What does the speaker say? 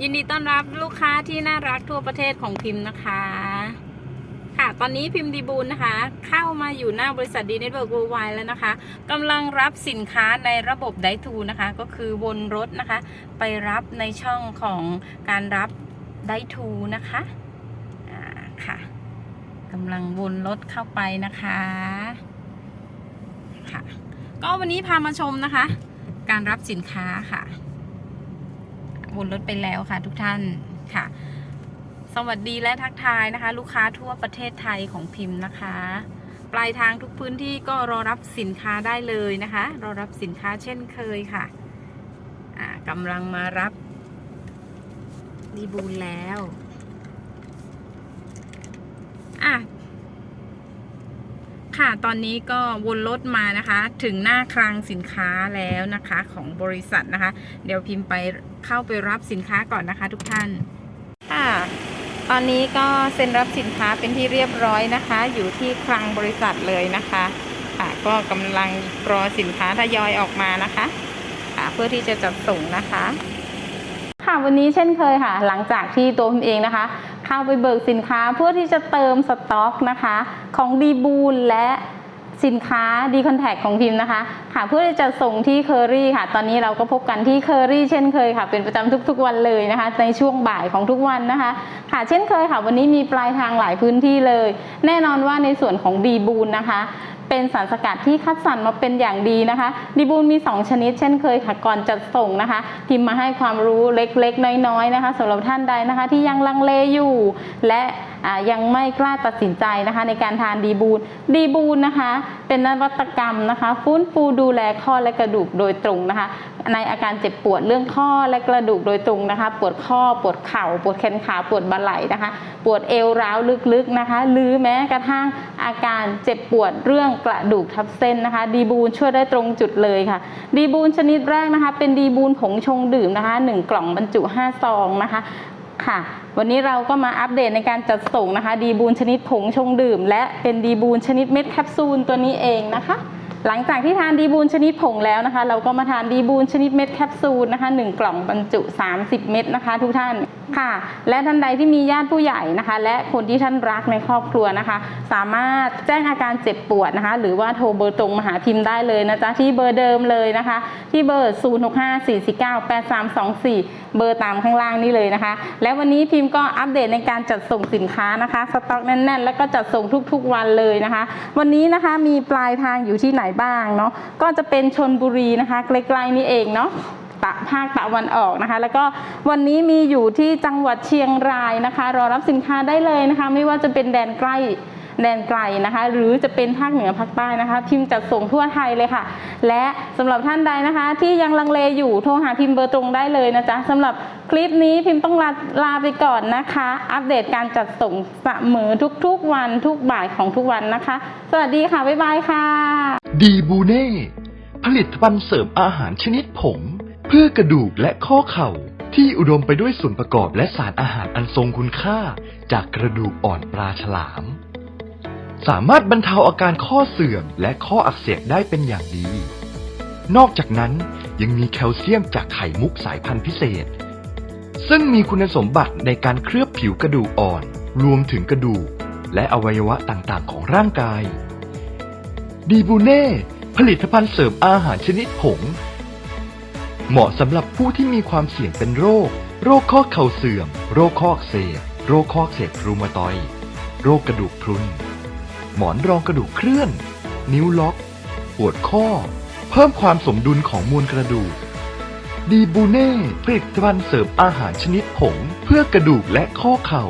ยินดีต้อนรับลูกค้าที่น่ารักทั่วประเทศของพิมพ์นะคะ ค่ะ ตอนนี้พิมพ์ดีบูลนะคะ เข้ามาอยู่หน้าบริษัทดีเน็ตเวิร์ก w ว r l d แล้วนะคะกำลังรับสินค้าในระบบไดทูนะคะ ก็คือวนรถนะคะ ไปรับในช่องของการรับไดทูนะคะอ่าค่ะกำลังวนรถเข้าไปนะคะค่ะ ก็วันนี้พามาชมนะคะ การรับสินค้าค่ะ วนรถไปแล้วค่ะทุกท่านค่ะ สวัสดีและทักทายนะคะ ลูกค้าทั่วประเทศไทยของพิมพ์นะคะ ปลายทางทุกพื้นที่ก็รอรับสินค้าได้เลยนะคะ รอรับสินค้าเช่นเคยค่ะกำลังมารับดีบูลแล้ว อะ ค่ะ ตอนนี้ก็วนรถมานะคะ ถึงหน้าคลังสินค้าแล้วนะคะของบริษัทนะคะ เดี๋ยวพิมพ์ไปเข้าไปรับสินค้าก่อนนะคะทุกท่าน ค่ะ ตอนนี้ก็เซ็นรับสินค้าเป็นที่เรียบร้อยนะคะ อยู่ที่คลังบริษัทเลยนะคะ ค่ะ ก็กำลังรอสินค้าทยอยออกมานะคะ ค่ะ เพื่อที่จะจัดส่งนะคะ ค่ะวันนี้เช่นเคยค่ะ หลังจากที่ตัวพิมเองนะคะ เข้าไปเบิกสินค้าเพื่อที่จะเติมสต็อกนะคะ ของดีบูลและสินค้าดีคอนแทคของพิมพ์นะคะ ค่ะเพื่อที่จะส่งที่เคอรี่ค่ะ ตอนนี้เราก็พบกันที่เคอรี่เช่นเคยค่ะ เป็นประจำทุกๆวันเลยนะคะ ในช่วงบ่ายของทุกวันนะคะ ค่ะเช่นเคยค่ะ วันนี้มีปลายทางหลายพื้นที่เลย แน่นอนว่าในส่วนของดีบูลนะคะ เป็นสารสกัดที่คัดสรรมาเป็นอย่างดีนะคะ ดีบูลมี 2 ชนิดเช่นเคยค่ะก่อนจัดส่งนะคะพิมพ์มาให้ความรู้เล็กๆ น้อยๆนะคะสำหรับท่านใดนะคะ ที่ยังลังเลอยู่ และยังไม่กล้าตัดสินใจนะคะ ในการทานดีบูลดีบูลนะคะ เป็นนวัตกรรมนะคะ ฟื้นฟูดูแลข้อและกระดูกโดยตรงนะคะ ในอาการเจ็บปวดเรื่องข้อและกระดูกโดยตรงนะคะ ปวดข้อปวดเข่า ปวดแขนขาปวดบ่าไหล่นะคะ ปวดเอวร้าวลึกๆนะคะ หรือแม้กระทั่งอาการเจ็บปวดเรื่องกระดูกทับเส้นนะคะ ดีบูลช่วยได้ตรงจุดเลยค่ะ ดีบูลชนิดแรกนะคะ เป็นดีบูลผงชงดื่มนะคะหนึ่งกล่องบรรจุ 5 ซองนะคะค่ะวันนี้เราก็มาอัปเดตในการจัดส่งนะคะ ดีบูลชนิดผงชงดื่ม และเป็นดีบูลชนิดเม็ดแคปซูลตัวนี้เองนะคะ หลังจากที่ทานดีบูลชนิดผงแล้วนะคะ เราก็มาทานดีบูลชนิดเม็ดแคปซูลนะคะ 1 กล่องบรรจุ 30 เม็ดนะคะ ทุกท่าน ค่ะ และท่านใดที่มีญาติผู้ใหญ่นะคะ และคนที่ท่านรักในครอบครัวนะคะ สามารถแจ้งอาการเจ็บปวดนะคะ หรือว่าโทรเบอร์ตรงมาหาพิมพ์ได้เลยนะจ๊ะที่เบอร์เดิมเลยนะคะ ที่เบอร์ 0654498324 เบอร์ตามข้างล่างนี่เลยนะคะ และวันนี้พิมพ์ก็อัปเดตในการจัดส่งสินค้านะคะสต็อกแน่นๆ แล้วก็จัดส่งทุกๆวันเลยนะคะ วันนี้นะคะมีปลายทางอยู่ที่ไหนบ้างเนาะก็จะเป็นชนบุรีนะคะใกล้ๆนี่เองเนาะ ตะภาคตะวันออกนะคะ แล้วก็วันนี้มีอยู่ที่จังหวัดเชียงรายนะคะ รอรับสินค้าได้เลยนะคะ ไม่ว่าจะเป็นแดนใกล้แดนไกลนะคะ หรือจะเป็นภาคเหนือภาคใต้นะคะ พิมพ์จัดส่งทั่วไทยเลยค่ะ และสำหรับท่านใดนะคะ ที่ยังลังเลอยู่โทรหาพิมพ์เบอร์ตรงได้เลยนะจ๊ะสำหรับคลิปนี้พิมพ์ต้องลาลาไปก่อนนะคะ อัปเดตการจัดส่งเสมอทุกๆวันทุกบ่ายของทุกวันนะคะ สวัสดีค่ะ บ๊ายบายค่ะ ดีบูเน่ผลิตภัณฑ์เสริมอาหารชนิดผง พื่อกระดูกและข้อเข่า ที่อุดมไปด้วยส่วนประกอบและสารอาหารอันทรงคุณค่า จากกระดูกอ่อนปลาฉลาม สามารถบรรเทาอาการข้อเสื่อมและข้ออักเสบได้เป็นอย่างดี นอกจากนั้นยังมีแคลเซียมจากไข่มุกสายพันธุ์พิเศษ ซึ่งมีคุณสมบัติในการเคลือบผิวกระดูกอ่อน รวมถึงกระดูก และอวัยวะต่างๆ ของร่างกาย ดีบูเน่ผลิตภัณฑ์เสริมอาหารชนิดผง เหมาะสำหรับผู้ที่มีความเสี่ยงเป็นโรค โรคข้อเข่าเสื่อม โรคข้อเสบโรคข้อเสบรูมาตอย โรคกระดูกพรุน หมอนรองกระดูกเคลื่อน นิ้วล็อก ปวดข้อ เพิ่มความสมดุลของมวลกระดูก ดีบูเน่ผลิตภัณฑ์เสริมอาหารชนิดผง เพื่อกระดูกและข้อเข่า